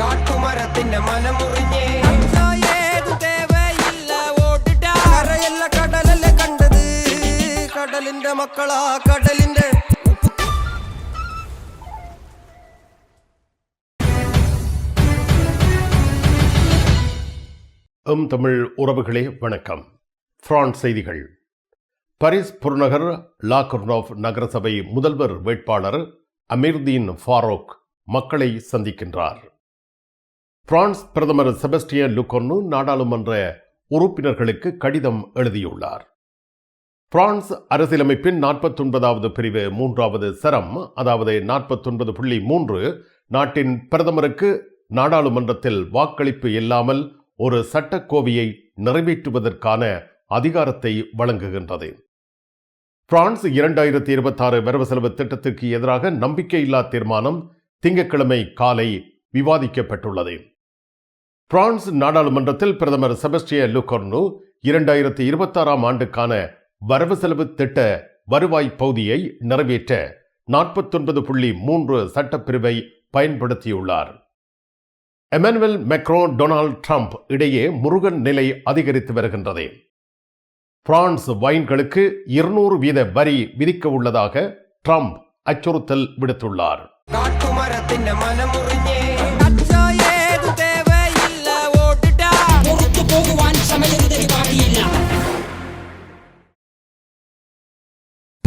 കാട്ടുമരത്തിന്റെ മനമുറിഞ്ഞേ ഏതു തേവയില്ല ഓടിട്ടാ കരയല്ല കടലല്ല കണ്ടത് കടലിന്റെ മക്കളാ കടലിന്റെ எம் தமிழ் உறவுகளே வணக்கம் பிரான்ஸ் செய்திகள் பாரிஸ் புறநகர் லாகர்னோவ் நகரசபை முதல்வர் வேட்பாளர் அமீர்தீன் ஃபாரோக் மக்களை சந்திக்கின்றார். பிரான்ஸ் பிரதமர் செபஸ்டியன் லுகொர்னு நாடாளுமன்ற உறுப்பினர்களுக்கு கடிதம் எழுதியுள்ளார். பிரான்ஸ் அரசியலமைப்பின் நாற்பத்தொன்பதாவது பிரிவு மூன்றாவது சரம் அதாவது நாற்பத்தொன்பது புள்ளி மூன்று நாட்டின் பிரதமருக்கு நாடாளுமன்றத்தில் வாக்களிப்பு இல்லாமல் ஒரு சட்டக்கோவையை நிறைவேற்றுவதற்கான அதிகாரத்தை வழங்குகின்றது. பிரான்ஸ் இரண்டாயிரத்தி இருபத்தாறு வரவு செலவு திட்டத்திற்கு எதிராக நம்பிக்கையில்லா தீர்மானம் திங்கட்கிழமை காலை விவாதிக்கப்பட்டுள்ளது. பிரான்ஸ் நாடாளுமன்றத்தில் பிரதமர் செபஸ்டிய லுகோர்னு இரண்டாயிரத்தி இருபத்தாறாம் ஆண்டுக்கான வரவு செலவு திட்ட வருவாய் பகுதியை நிறைவேற்ற நாற்பத்தொன்பது புள்ளி மூன்று சட்டப்பிரிவை பயன்படுத்தியுள்ளார். எமானுவல் மெக்ரோ டொனால்ட் ட்ரம்ப் இடையே முருகன் நிலை அதிகரித்து வருகின்றது. பிரான்ஸ் வைன்களுக்கு இருநூறு வீத வரி விதிக்க உள்ளதாக ட்ரம்ப் அச்சுறுத்தல் விடுத்துள்ளார். കാട്ടുമരത്തിന്റെ മനമുറിഞ്ഞേ. അച്ഛ ഏതു തേവയില്ല ഓട്ടിട്ട പോകുവാൻ സമയം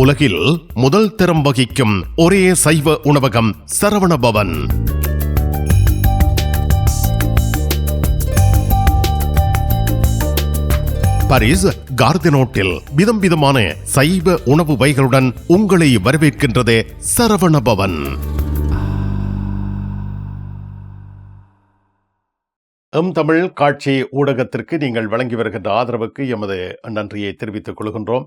உலகில் முதல் தரம் வகிக்கும் ஒரே சைவ உணவகம் சரவண பவன் பாரிஸ் கார்தினோட்டில் விதம் விதமான சைவ உணவு வகைகளுடன் உங்களை வரவேற்கின்றது சரவண பவன் எம் தமிழ் காட்சி ஊடகத்திற்கு நீங்கள் வழங்கி வருகின்ற ஆதரவுக்கு எமது நன்றியை தெரிவித்துக் கொள்கின்றோம்.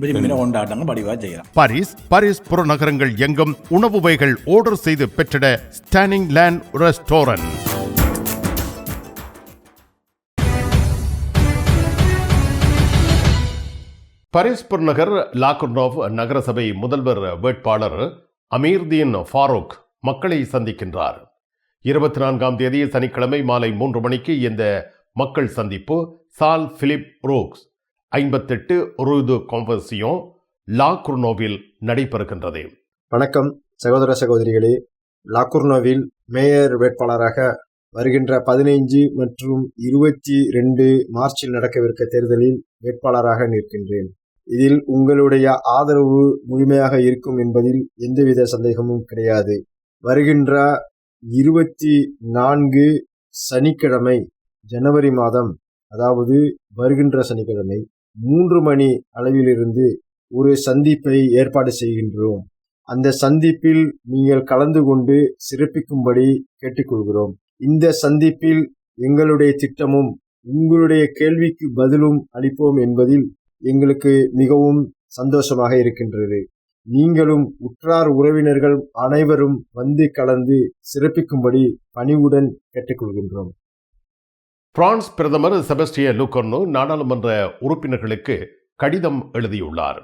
கொண்டாட்டங்கள் வடிவா செய்யலாம். பாரிஸ் பாரிஸ் புறநகரங்கள் எங்கும் உணவு வகைகள் ஆர்டர் செய்து பெற்றிட ஸ்டானிங் லேண்ட் ரெஸ்டாரண்ட் பாரிஸ் புறநகர் லாகுர்னோவ் நகரசபை முதல்வர் வேட்பாளர் அமீர்தீன் ஃபாரூக் மக்களை சந்திக்கின்றார். இருபத்தி நான்காம் தேதி சனிக்கிழமை மாலை மூன்று மணிக்கு இந்த மக்கள் சந்திப்பு சால் பிலிப் ரோக்ஸ் ஐம்பத்தெட்டு ரூது காம்பர்சியோ லா குர்னோவில் நடைபெறுகின்றது. வணக்கம் சகோதர சகோதரிகளே. லாகுர்னோவில் மேயர் வேட்பாளராக வருகின்ற பதினைஞ்சு மற்றும் இருபத்தி ரெண்டு மார்ச்சில் நடக்கவிருக்க தேர்தலில் வேட்பாளராக நிற்கின்றேன். இதில் உங்களுடைய ஆதரவு முழுமையாக இருக்கும் என்பதில் எந்தவித சந்தேகமும் கிடையாது. வருகின்ற இருபத்தி நான்கு சனிக்கிழமை ஜனவரி மாதம் அதாவது வருகின்ற சனிக்கிழமை மூன்று மணி அளவிலிருந்து ஒரு சந்திப்பை ஏற்பாடு செய்கின்றோம். அந்த சந்திப்பில் நீங்கள் கலந்து கொண்டு சிறப்பிக்கும்படி கேட்டுக்கொள்கிறோம். இந்த சந்திப்பில் எங்களுடைய திட்டமும் உங்களுடைய கேள்விக்கு பதிலும் அளிப்போம் என்பதில் எங்களுக்கு மிகவும் சந்தோஷமாக இருக்கின்றது. நீங்களும் உற்றார் உறவினர்கள் அனைவரும் வந்து கலந்து சிறப்பிக்கும்படி பணிவுடன் கேட்டுக்கொள்கின்றோம். பிரான்ஸ் பிரதமர் செபஸ்டிய லுகொர்னோ நாடாளுமன்ற உறுப்பினர்களுக்கு கடிதம் எழுதியுள்ளார்.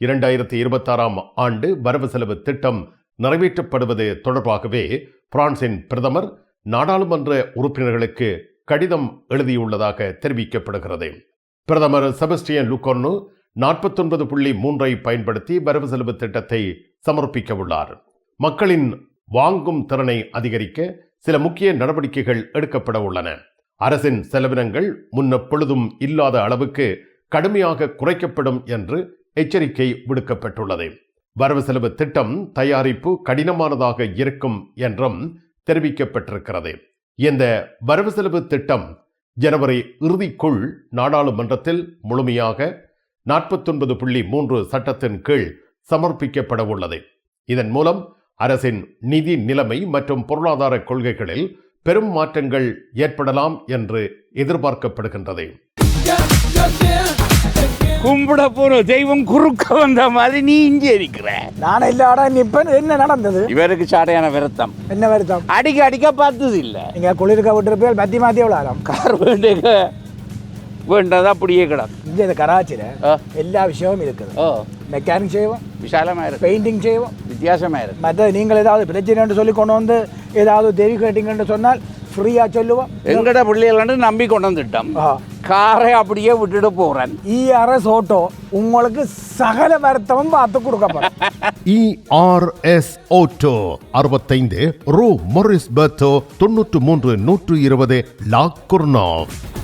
இரண்டாயிரத்தி இருபத்தாறாம் ஆண்டு வரவு செலவு திட்டம் நிறைவேற்றப்படுவது தொடர்பாகவே பிரான்சின் பிரதமர் நாடாளுமன்ற உறுப்பினர்களுக்கு கடிதம் எழுதியுள்ளதாக தெரிவிக்கப்படுகிறது. பிரதமர் செபஸ்டியன் லுகொர்னோ நாற்பத்தொன்பது புள்ளி மூன்றை பயன்படுத்தி வரவு செலவு திட்டத்தை சமர்ப்பிக்க உள்ளார். மக்களின் வாங்கும் திறனை அதிகரிக்க சில முக்கிய நடவடிக்கைகள் எடுக்கப்பட உள்ளன. அரசின் செலவினங்கள் முன்னெப்பொழுதும் இல்லாத அளவுக்கு கடுமையாக குறைக்கப்படும் என்று எச்சரிக்கை விடுக்கப்பட்டுள்ளது. வரவு செலவு திட்டம் தயாரிப்பு கடினமானதாக இருக்கும் என்றும் தெரிவிக்கப்பட்டிருக்கிறது. இந்த வரவு செலவு திட்டம் ஜனவரி இறுதிக்குள் நாடாளுமன்றத்தில் முழுமையாக நாற்பத்தொன்பது புள்ளி மூன்று சட்டத்தின் கீழ் சமர்ப்பிக்கப்பட உள்ளது இதன் மூலம் அரசின் நிதி நிலைமை மற்றும் பொருளாதார கொள்கைகளில் பெரும் மாற்றங்கள் ஏற்படலாம் என்று எதிர்பார்க்கப்படுகின்றது. கும்பிட போற தெய்வம் குறுக்க வந்த மாதிரி நீ இங்கே இருக்கிற. நான் இல்லாடா நிப்பேன் என்ன நடந்தது? இவருக்கு சாடையான விரத்தம் என்ன வருத்தம் அடிக்க அடிக்க பார்த்தது இல்ல நீங்க குளிர்க்க விட்டுருப்பேன் மத்தி மாத்தி விளாடம் கார் வேண்டிய வேண்டது அப்படியே இங்க இந்த கராச்சியில ஆ. எல்லா விஷயமும் இருக்குது ஓ மெக்கானிக் செய்வோம் விசாலமா இருக்கு பெயிண்டிங் செய்வோம் வித்தியாசமா இருக்கு மற்ற நீங்கள் ஏதாவது பிரச்சனைன்னு சொல்லி கொண்டு வந்து ஏதாவது தெரி கேட்டீங்கன்னு சொன்னால் ஃப்ரீயாக சொல்லுவோம் எங்கட பிள்ளைகள் நம்பி கொண்டு வந்துட்டோம் ஆ. காரை அப்படியே விட்டுட்டு போறேன் இஆர்எஸ் ஓட்டோ உங்களுக்கு சகல வருத்தமும் பார்த்து கொடுக்கப்படும் இஆர்எஸ் ஓட்டோ அறுபத்தைந்து ரூ மொரிஸ் பெர்த்தோ தொன்னூற்று மூன்று நூற்று இருபது லாக்குர்னாவ் ஆயிரம்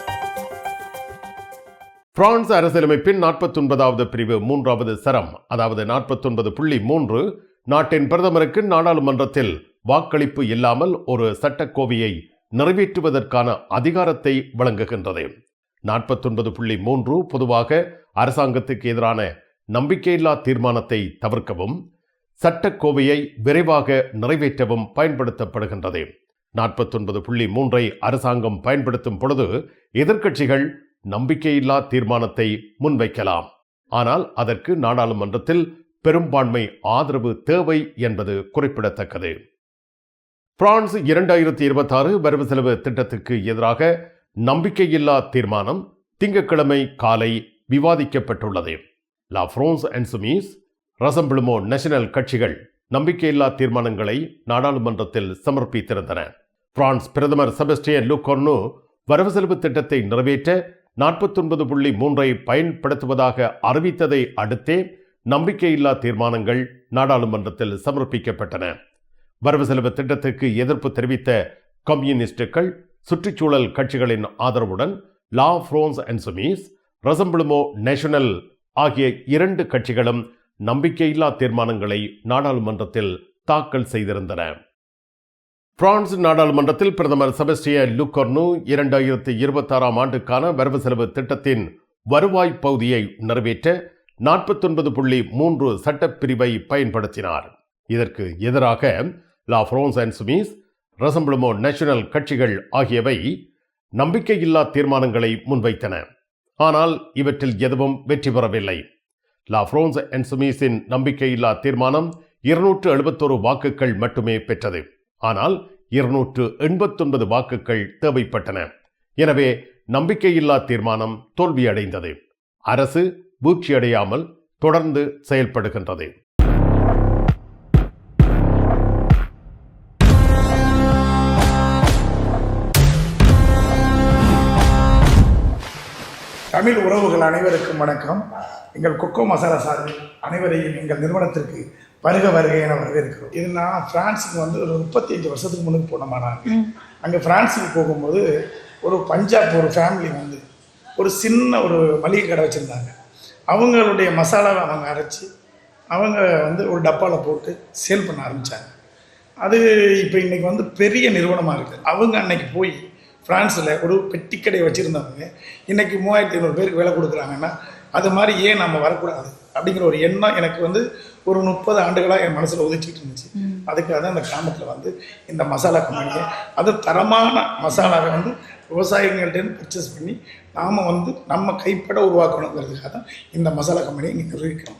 பிரான்ஸ் அரசியலமைப்பின் நாற்பத்தொன்பதாவது பிரிவு மூன்றாவது சரம் அதாவது நாற்பத்தொன்பது புள்ளி மூன்று நாட்டின் பிரதமருக்கு நாடாளுமன்றத்தில் வாக்களிப்பு இல்லாமல் ஒரு சட்டக்கோவையை நிறைவேற்றுவதற்கான அதிகாரத்தை வழங்குகின்றது. நாற்பத்தொன்பது புள்ளி மூன்று பொதுவாக அரசாங்கத்துக்கு எதிரான நம்பிக்கையில்லா தீர்மானத்தை தவிர்க்கவும் சட்டக்கோவையை விரைவாக நிறைவேற்றவும் பயன்படுத்தப்படுகின்றது. நாற்பத்தொன்பது புள்ளி மூன்றை அரசாங்கம் பயன்படுத்தும் பொழுது எதிர்க்கட்சிகள் நம்பிக்கையில்லா தீர்மானத்தை முன்வைக்கலாம். ஆனால் அதற்கு நாடாளுமன்றத்தில் பெரும்பான்மை ஆதரவு தேவை என்பது குறிப்பிடத்தக்கது. பிரான்ஸ் இரண்டாயிரத்தி இருபத்தாறு வரவு செலவு திட்டத்துக்கு எதிராக நம்பிக்கையில்லா தீர்மானம் திங்கட்கிழமை காலை விவாதிக்கப்பட்டுள்ளது. La France Insoumise Rassemblement National கட்சிகள் நம்பிக்கையில்லா தீர்மானங்களை நாடாளுமன்றத்தில் சமர்ப்பித்திருந்தன. பிரான்ஸ் பிரதமர் செபஸ்டியன் லுகொர்னு வரவு செலவு திட்டத்தை நிறைவேற்ற நாற்பத்தொன்பது புள்ளி மூன்றை பயன்படுத்துவதாக அறிவித்ததை அடுத்தே நம்பிக்கையில்லா தீர்மானங்கள் நாடாளுமன்றத்தில் சமர்ப்பிக்கப்பட்டன. வரவு செலவு திட்டத்திற்கு எதிர்ப்பு தெரிவித்த கம்யூனிஸ்டுகள் சுற்றுச்சூழல் கட்சிகளின் ஆதரவுடன் La France Insoumise Rassemblement National ஆகிய இரண்டு கட்சிகளும் நம்பிக்கையில்லா தீர்மானங்களை நாடாளுமன்றத்தில் தாக்கல் செய்திருந்தன. பிரான்ஸ் நாடாளுமன்றத்தில் பிரதமர் செபஸ்டிய லுக்கர்னு இரண்டாயிரத்தி இருபத்தாறாம் ஆண்டுக்கான வரவு செலவு திட்டத்தின் வருவாய் பகுதியை நிறைவேற்ற நாற்பத்தொன்பது புள்ளி மூன்று சட்டப்பிரிவை பயன்படுத்தினார். இதற்கு எதிராக La France Insoumise Rassemblement National கட்சிகள் ஆகியவை நம்பிக்கையில்லா தீர்மானங்களை முன்வைத்தன. ஆனால் இவற்றில் எதுவும் வெற்றி பெறவில்லை. லா ஃப்ரோன்ஸ் அண்ட் சுமீஸின் நம்பிக்கையில்லா தீர்மானம் இருநூற்று எழுபத்தோரு வாக்குகள் மட்டுமே பெற்றது. ஆனால் இருநூற்று எண்பத்தொன்பது வாக்குகள் தேவைப்பட்டன. எனவே நம்பிக்கையில்லா தீர்மானம் தோல்வியடைந்தது. அரசு வீழ்ச்சியடையாமல் தொடர்ந்து செயல்படுகின்றது. தமிழ் உறவுகள் அனைவருக்கும் வணக்கம். எங்கள் கொக்கோ மசாலா சார்பில் அனைவரையும் எங்கள் நிறுவனத்திற்கு வருக வருக என வரவேற்கிறோம் இது நான் பிரான்ஸுக்கு வந்து ஒரு முப்பத்தி அஞ்சு வருஷத்துக்கு முன்னுக்கு போனோமா நாங்கள் அங்கே பிரான்ஸுக்கு போகும்போது ஒரு பஞ்சாப் ஒரு ஃபேமிலி வந்து ஒரு சின்ன ஒரு மளிகை கடை வச்சுருந்தாங்க. அவங்களுடைய மசாலாவை அவங்க அரைச்சி அவங்க வந்து ஒரு டப்பாவில் போட்டு சேல் பண்ண ஆரம்பித்தாங்க அது இப்போ இன்னைக்கு வந்து பெரிய நிறுவனமாக இருக்குது அவங்க அன்னைக்கு போய் ஃப்ரான்ஸில் ஒரு பெட்டி கடை வச்சுருந்தவங்க. இன்னைக்கு மூவாயிரத்தி ஐநூறு பேருக்கு வேலை கொடுக்குறாங்கன்னா அது மாதிரி ஏன் நம்ம வரக்கூடாது? அப்படிங்கிற ஒரு எண்ணம் எனக்கு வந்து ஒரு முப்பது ஆண்டுகளாக என் மனசில் உதிச்சிட்டு இருந்துச்சு. அதுக்காக தான் இந்த கிராமத்தில் வந்து இந்த மசாலா கம்பெனியை அது தரமான மசாலாவை வந்து விவசாயிகள்கிட்ட பர்ச்சேஸ் பண்ணி நாம் வந்து நம்ம கைப்பட உருவாக்கணுங்கிறதுக்காக தான் இந்த மசாலா கம்பெனியை இங்கே நிர்வகிக்கிறோம்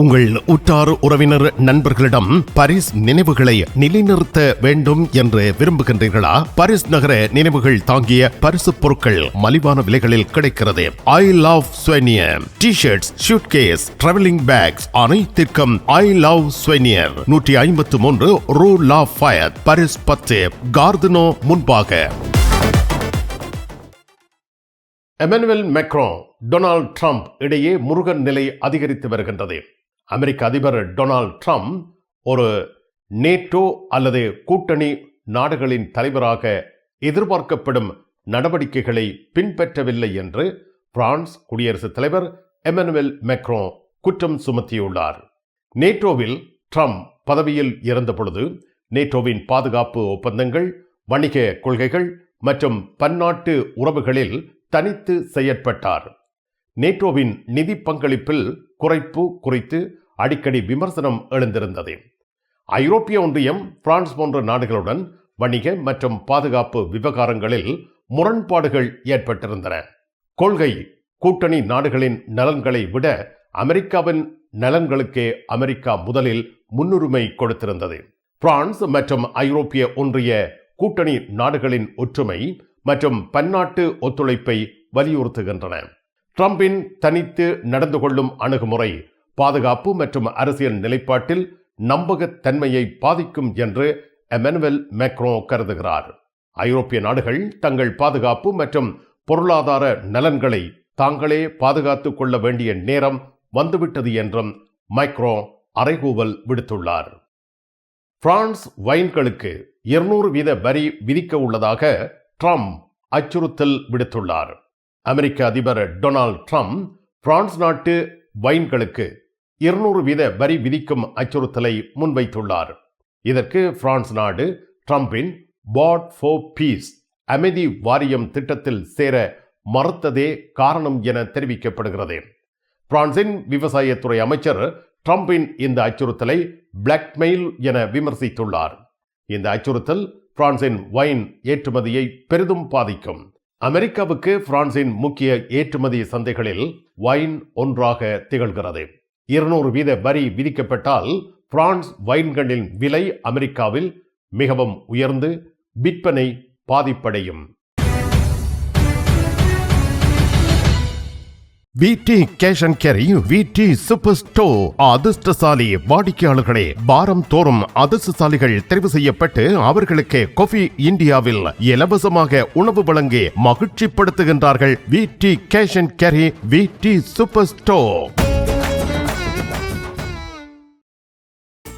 உங்கள் உற்றார் உறவினர் நண்பர்களிடம் பரிஸ் நினைவுகளை நிலைநிறுத்த வேண்டும் என்று விரும்புகின்றீர்களா? பாரிஸ் நகர நினைவுகள் தாங்கிய பரிசு பொருட்கள் மலிவான விலைகளில் கிடைக்கிறது. I love souvenir T shirts suitcase travelling bags அனைத்திற்கும் ஐ லவ் ஸ்வெனியர் நூற்றி ஐம்பத்து மூன்று ரூ லா ஃபயர் பாரிஸ் பத்து கார்தனோ முன்பாக. எமனுவல் மெக்ரோ டொனால்ட் ட்ரம்ப் இடையே முருகன் நிலை அதிகரித்து வருகின்றது. அமெரிக்க அதிபர் டொனால்ட் ட்ரம்ப் ஒரு நேட்டோ அல்லது கூட்டணி நாடுகளின் தலைவராக எதிர்பார்க்கப்படும் நடவடிக்கைகளை பின்பற்றவில்லை என்று பிரான்ஸ் குடியரசுத் தலைவர் எமனுவல் மெக்ரோ குற்றம் சுமத்தியுள்ளார். நேட்டோவில் ட்ரம்ப் பதவியில் இருந்தபொழுது நேட்டோவின் பாதுகாப்பு ஒப்பந்தங்கள் வணிக கொள்கைகள் மற்றும் பன்னாட்டு உறவுகளில் தனித்து செயற்பட்டார். நேட்டோவின் நிதி பங்களிப்பில் குறைப்பு குறித்து அடிக்கடி விமர்சனம் எழுந்திருந்தது. ஐரோப்பிய ஒன்றியம் பிரான்ஸ் போன்ற நாடுகளுடன் வணிக மற்றும் பாதுகாப்பு விவகாரங்களில் முரண்பாடுகள் ஏற்பட்டிருந்தன. கொள்கை கூட்டணி நாடுகளின் நலன்களை விட அமெரிக்காவின் நலன்களுக்கே அமெரிக்கா முதலில் முன்னுரிமை கொடுத்திருந்தது. பிரான்ஸ் மற்றும் ஐரோப்பிய ஒன்றிய கூட்டணி நாடுகளின் ஒற்றுமை மற்றும் பன்னாட்டு ஒத்துழைப்பை வலியுறுத்துகின்றன. ட்ரம்பின் தனித்து நடந்து கொள்ளும் அணுகுமுறை பாதுகாப்பு மற்றும் அரசியல் நிலைப்பாட்டில் நம்பகத்தன்மையை பாதிக்கும் என்று எமனுவல் மேக்ரோ கருதுகிறார். ஐரோப்பிய நாடுகள் தங்கள் பாதுகாப்பு மற்றும் பொருளாதார நலன்களை தாங்களே பாதுகாத்துக் கொள்ள வேண்டிய நேரம் வந்துவிட்டது என்றும் மைக்ரோ அறைகூவல் விடுத்துள்ளார். பிரான்ஸ் வைன்களுக்கு இருநூறு வீத வரி விதிக்க உள்ளதாக ட்ரம்ப் அச்சுறுத்தல் விடுத்துள்ளார். அமெரிக்க அதிபர் டொனால்ட் ட்ரம்ப் பிரான்ஸ் நாட்டு வைன்களுக்கு இருநூறு வீத வரி விதிக்கும் அச்சுறுத்தலை முன்வைத்துள்ளார். இதற்கு பிரான்ஸ் நாடு ட்ரம்பின் பாட் ஃபோர் பீஸ் அமைதி வாரியம் திட்டத்தில் சேர மறுத்ததே காரணம் என தெரிவிக்கப்படுகிறது. பிரான்சின் விவசாயத்துறை அமைச்சர் ட்ரம்பின் இந்த அச்சுறுத்தலை பிளாக்மெயில் என விமர்சித்துள்ளார். இந்த அச்சுறுத்தல் பிரான்சின் வைன் ஏற்றுமதியை பெரிதும் பாதிக்கும். அமெரிக்காவுக்கு பிரான்சின் முக்கிய ஏற்றுமதி சந்தைகளில் வைன் ஒன்றாக திகழ்கிறது. இருநூறு வீத வரி விதிக்கப்பட்டால் பிரான்ஸ் வைன்களின் விலை அமெரிக்காவில் மிகவும் உயர்ந்து விற்பனை பாதிப்படையும். VT cash and carry VT super store அதிர்ஷ்டசாலி வாடிக்கையாளர்களே வாரம் தோறும் அதிர்ஷ்டசாலிகள் தெரிவு செய்யப்பட்டு அவர்களுக்கு கொஃபி இந்தியாவில் இலவசமாக உணவு வழங்கி மகிழ்ச்சிப்படுத்துகின்றார்கள் VT cash and carry VT super store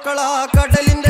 മക്കളാ കടലിന്റെ